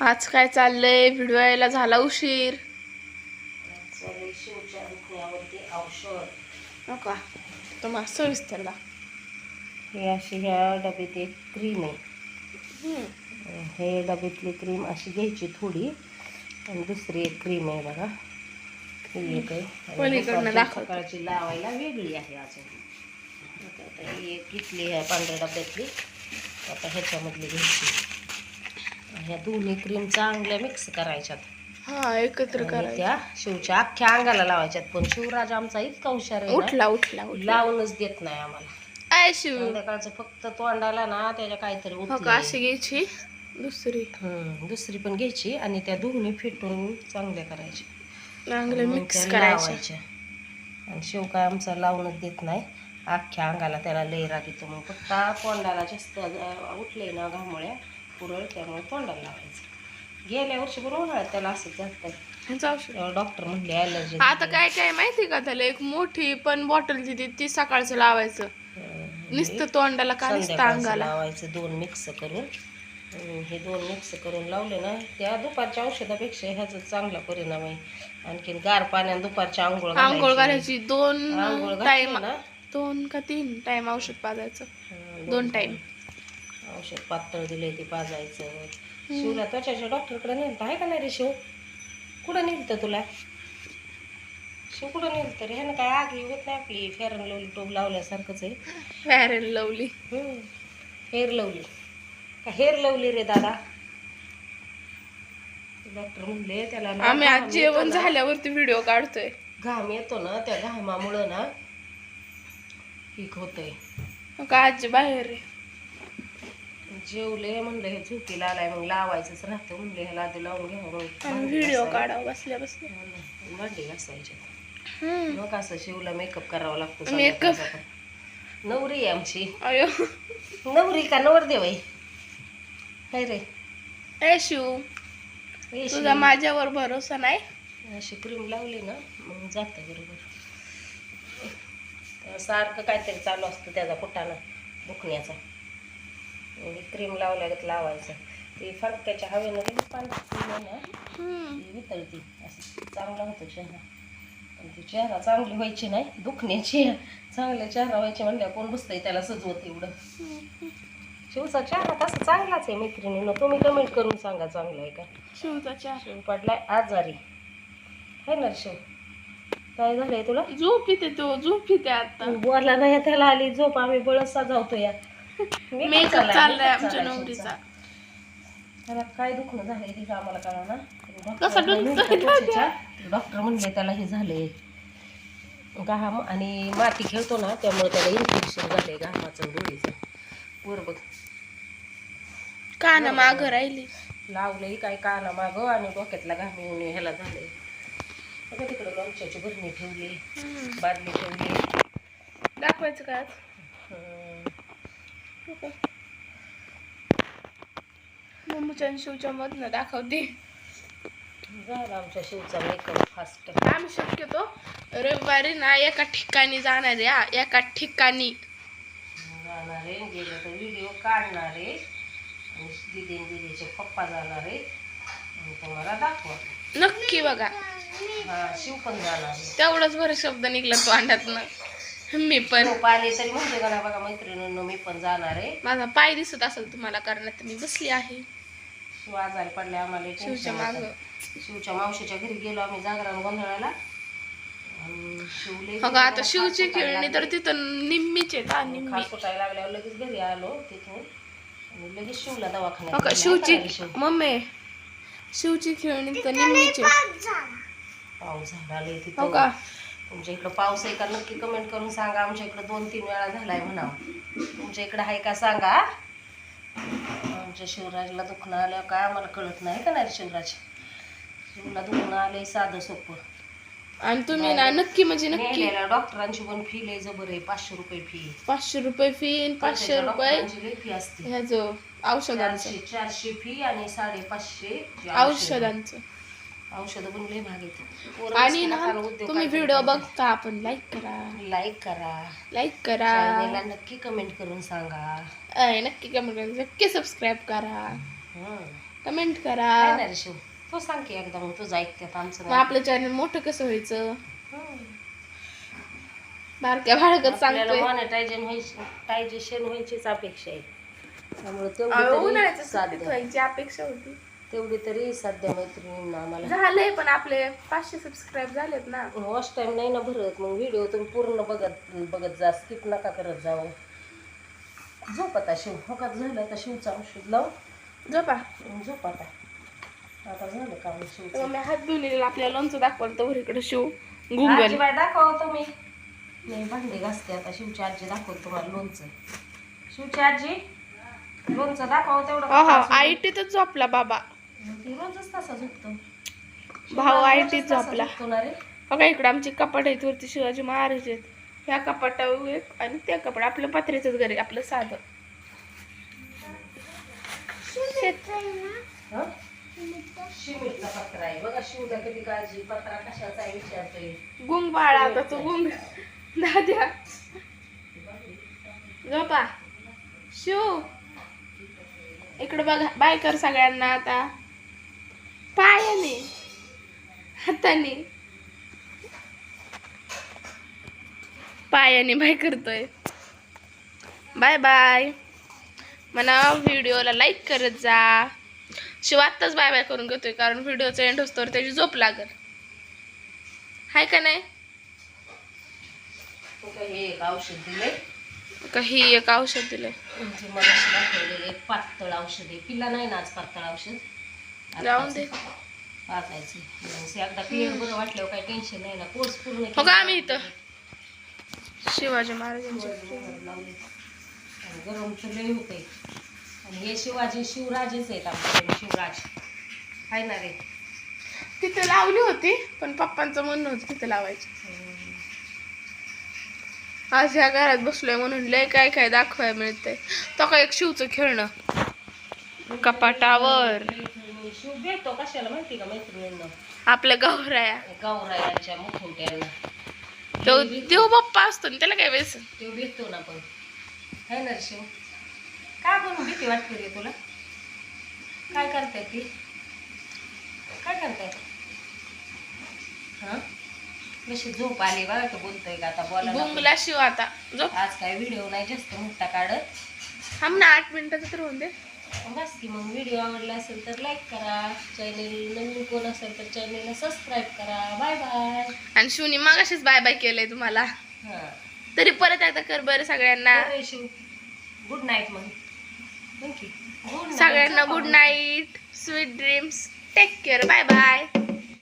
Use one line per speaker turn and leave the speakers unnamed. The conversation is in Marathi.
आज काय चाललंय? व्हिडिओ यायला झाला उशीर.
औषध
हो का तुम्हाला सविस्तर दा
हे अशी ह्या डब्यात एक क्रीम आहे. हे डब्यातली क्रीम अशी घ्यायची थोडी. आणि दुसरी एक क्रीम आहे बघा. ही. सकाळची लावायला वेगळी आहे अजून. आता आता ही एक घेतली आहे पांढऱ्या डब्यातली. आता ह्याच्यामधली घ्यायची. ह्या दोन्ही क्रीम चांगल्या मिक्स करायच्यात.
हा एकत्र
आणि
करायचं.
त्या शिवच्या अख्ख्या अंगाला लावायच्यात. पण शिवराज आमचा इतका हुशार आहे ना,
उठला उठला उठला.
लावूनच देत नाही आम्हाला.
आय शिव.
संध्याकाळचं फक्त तोंडाला ना त्याच्या काहीतरी
हो का. अशी घ्यायची? दुसरी.
हम्म, दुसरी पण घ्यायची आणि त्या दोन्ही फेटून चांगल्या करायच्या.
चांगलं
मग
मिक्स
त्या
करायचं
लावायच्या. आणि शेव काय आमचा लावूनच देत नाही. अख्ख्या अंगाला त्याला लय राग येतो मग फक्त तोंडाला जास्त अं, उठले ना घामोळ्या. पुरळ त्यामुळे तोंडाला लावायचं गेल्या वर्षी बरोबर उन्हाळ्यात त्याला असंच जातं
जाऊ शकतो
तेव्हा डॉक्टर म्हणले ॲलर्जी
आता काय काय माहिती का त्याला? एक मोठी पण बॉटल दिली ती सकाळचं लावायचं. नुसतं तोंडाला का नुसतं
संध्याकाळचं
अंगाला
लावायचं दोन मिक्स करून. अं, हे दोन मिक्स करून लावले ना त्या दुपारच्या औषधापेक्षा ह्याचा चांगला परिणाम आहे. आणखीन गार पाण्याने दुपारच्या आंघोळ
आंघोळ
घालायची.
दोन
आंघोळ घातली
टाइम
ना.
दोन का तीन टाइम औषध पाजायचं. दोन टाइम
औषध पातळ दिले ते पाजायचं. शिवला त्वचाच्या डॉक्टरकडे नेलतं आहे का नाही रे शिव? कुठं नेलतं तुला? शिव कुठं नेलतं रे? ह्यानं काय आगी होत नाही आपली. फेअर अँड लवली टोप लावल्यासारखंच आहे.
Fair and lovely.
Hair lovely. का हेअर लवली रे दादा? डॉक्टर म्हणले त्याला
आम्ही आज जेवण झाल्यावरती व्हिडिओ काढतोय.
घाम येतो ना त्या घामामुळं ना पीक होतंय.
का आजी बाहेर आहे.
जेवले म्हणलं हे झोपीला आलाय मग लावायचंच राहतं म्हणले ह्याला आधी लावून घ्यावं
आम्ही व्हिडिओ काढावं बसल्या बसल्या
भांडी घासायचे. मग असं शिवला मेकअप करावा लागतो पण. नवरी आहे आमची.
अयो.
नवरी का नवरदेव आहे? काय रे?
ए शिव तुझा माझ्यावर भरोसा नाही?
अशी क्रीम लावली ना मग जातं बरोबर. सारखं काहीतरी चालू असतं त्याचा कुटाणा दुखण्याचा. क्रीम लावल्यागत लावायचं. ते फडक्याच्या हवेनं लगेच पाणी ना. ती वितळती. असं चांगला होतो चेहरा. पण ती चेहरा चांगली व्हायची नाही दुखण्याची. चांगले चेहरा व्हायचे म्हणल्यावर कोण बसतंय त्याला सजवत एवढं. शिवचा चेहरा तसा चांगलाच आहे मैत्रिणीनं. तुम्ही कमेंट करून सांगा चांगला आहे का?
शिवचा चार
शिव पडलाय आजारी. आहे ना शिव. काय झालंय तुला?
झोप येते तो झोप येते आता.
बोला नाही त्याला आली. झोप आम्ही बळच सजावतो या
मेकअप चाललाय आमच्या नवरीचा.
त्याला काय दुखणं झालंय ते आम्हाला कळा ना. डॉक्टर म्हणले त्याला हे झालंय. घाम आणि माती खेळतो ना त्यामुळे त्याला इन्फेक्शन झालंय घामाचं आणि डोळीचं. वर बघ.
कान माग राहिली.
लावलंय काय काना मागं आणि डोक्यातला घाम येऊन ह्याला झालंय. बघा तिकडं लोणच्याची भरणी ठेवली बादली ठेवली.
दाखवायचं काय? मम्मीच्या आणि शिवच्या मधनं दाखवते
झाला आमच्या शिवचा मेकअप फास्ट
आम्ही शक्यतो रविवारी ना एका ठिकाणी जाणार आहे हा, एका ठिकाणी.
जाणारे गेले तर व्हिडिओ काढणारे आणि दिदी दिदीचे पप्पा जाणारे आणि तुम्हाला दाखवा
नक्की बघा.
हा शिव पण जाणार आहे.
तेवढंच बरं शब्द निघला तो अंडातनं मी पण.
आले तरी म्हणते का बघा मैत्रिणींनो मी पण जाणार आहे.
माझा पाय दिसत असेल तुम्हाला कारण आता मी बसली आहे.
शिव आजारी पडले आम्हाला
शिवच्या माग.
होतं. शिवच्या मावशीच्या घरी गेलो आम्ही जागरण गोंधळाला. आणि शिव लई
हो का आता शिवची खेळणी तर. तिथं निम्मीच आहेत हा निम्मी.
खास सुटायला लागल्यावर लगेच घरी आलो तिथून. आणि लगेच शिवला दवाखान्यात नेलं.
शिवची
काय शिव
मम्मी शिवची खेळणी तर निम्मीच आहेत.
पाऊस झाला. लई
हो
तिथं
का?
तुमच्या इकडं पाऊस आहे का नक्की कमेंट करून सांगा. आमच्या इकडं दोन तीन वेळा झालाय म्हणावं. तुमच्या इकडं आहे का सांगा. आमच्या शिवराजला दुखणं आलं काय आम्हाला कळत नाही का नाही शिवराज? शिवला दुखणं आलंय साधं सोपं.
आणि तुम्ही ना नक्की म्हणजे नक्की.
डॉक्टरांची पण फी लय जबर आहे पाचशे रुपये फी
पाचशे रुपये फी आणि पाचशे रुपये
फी असते.
ह्याचं औषधांचं.
चारशे फी आणि साडेपाचशे
औषधांचं.
औषधं पण लय भाग येते.
आणि ना तुम्ही व्हिडिओ बघता आपण लाईक करा.
लाईक करा.
लाईक करा.
चॅनेलला नक्की कमेंट करून सांगा.
अय, नक्की कमेंट करा नक्की सबस्क्राईब करा.
हं.
कमेंट करा.
शिव? तू सांग की एकदा मग तुझं ऐकतात आमचं
मग आपलं चॅनल मोठं कसं व्हायचं?
हम्म.
बारक्या
आपल्याला
सांगतोय.
मॉनिटायझेशन व्हायची टायझेशन व्हायचीच अपेक्षा आहे. त्यामुळे तरी
उन्हाळ्याचं
द्या
व्हायची अपेक्षा होती.
तेवढी तरी सध्या मैत्रिणींना आम्हाला
झालंय पण आपले पाचशे सबस्क्राईब झालेत ना.
वॉच टाइम नाही ना भरत. मग व्हिडिओ तुम्ही पूर्ण बघत बघत जा. स्किप नका करत जाऊ झोप आता शिव. फकत झालं आता शिवचं औषध लाव.
झोपा.
झोप आता. आता झालं का शिवचं?
मग मी हात येईल आपल्या लोणचं दाखवलं तर इकडे शिव. गुंगल.
आजीबाई दाखव तुम्ही. मी भांडी घासते आता. शिवची आजी दाखवत तुम्हाला लोणचं. शिवची आजी लोणचं दाखव तेवढं.
अहो आय टीतच झोपला बाबा.
ती रोजच तसा झोपतो
भाऊ
झोपतो ना रे.
बघा इकडे आमची कपाट आहेत वरती शिवाजी महाराज आहेत. ह्या कपाटावर एक आणि त्या कपाट. आपलं पत्र्याचंच घर आहे आपलं साधं. शेत-
हं? शिमिटचा पत्रा आहे. बघा शिवला कधी काळजी पत्रा कशाचा आहे विचारतोय.
गुंग बाळा आता तू गुंग. दाद्या. झोपा. शिव. इकडे बघा. बाय कर सगळ्यांना आता. पायाने हाताने. पायाने बाय करतोय. Bye bye. म्हणा व्हिडिओला लाईक करत जा. शिव आत्ताच बाय बाय करून घेतोय कारण व्हिडिओचा एंड होतो त्याची झोप लागल. हाय का नाही?
मग काय हे एक औषध दिले
काही एक औषध दिलंय.
म्हणजे मला एक पातळ औषध आहे. पिला नाही ना आज पातळ औषध?
जाऊन दे.
वाचायचं मग एकदा क्लिअर बरं वाटल्यावर काही टेन्शन नाही ना. कोर्स पूर्ण
हो आम्ही इथं? शिवाजी महाराजांचे.
लावले. आणि गरम तर लई होते आणि हे शिवाजी शिवराजेच आहेत आमच्याकडे शिवराज. आहे ना रे.
तिथे लावली होती पण पप्पांचं म्हणणं होतं तिथे लावायची. आज ह्या घरात बसलोय म्हणून लय काय काय दाखवायला मिळतंय. तो काय एक शिवचं खेळणं. कपाटावर.
शिव भेटतो कशाला माहिती का मैत्रिणींना?
आपल्या गौराया
गौरायांच्या मुखवट्यांना
तो देव बाप्पा असतो ना त्याला काय वेस
तो भेटतो ना पण. है ना रे शिव? का पण भीती वाटते रे तुला? काय करताय ती? काय करताय? हा? कशी झोप आली बघा तो बोलतोय का आता बोला.
बुंगला शिव आता. जो
आज काय व्हिडिओ नाही जास्त मोठा काढत.
थांब ना आठ मिनिटाचं तर होऊन दे.
बस की मग व्हिडिओ आवडला असेल तर लाईक करा. चॅनेल नवीन कोण असेल तर चॅनेलला सबस्क्राईब करा. बाय बाय
आणि शिवनी मागाशीच बाय बाय केलंय तुम्हाला.
हां.
तरी परत एकदा कर बरं सगळ्यांना.
शिव. गुड नाईट मग. गुड
सगळ्यांना good night sweet dreams take care bye bye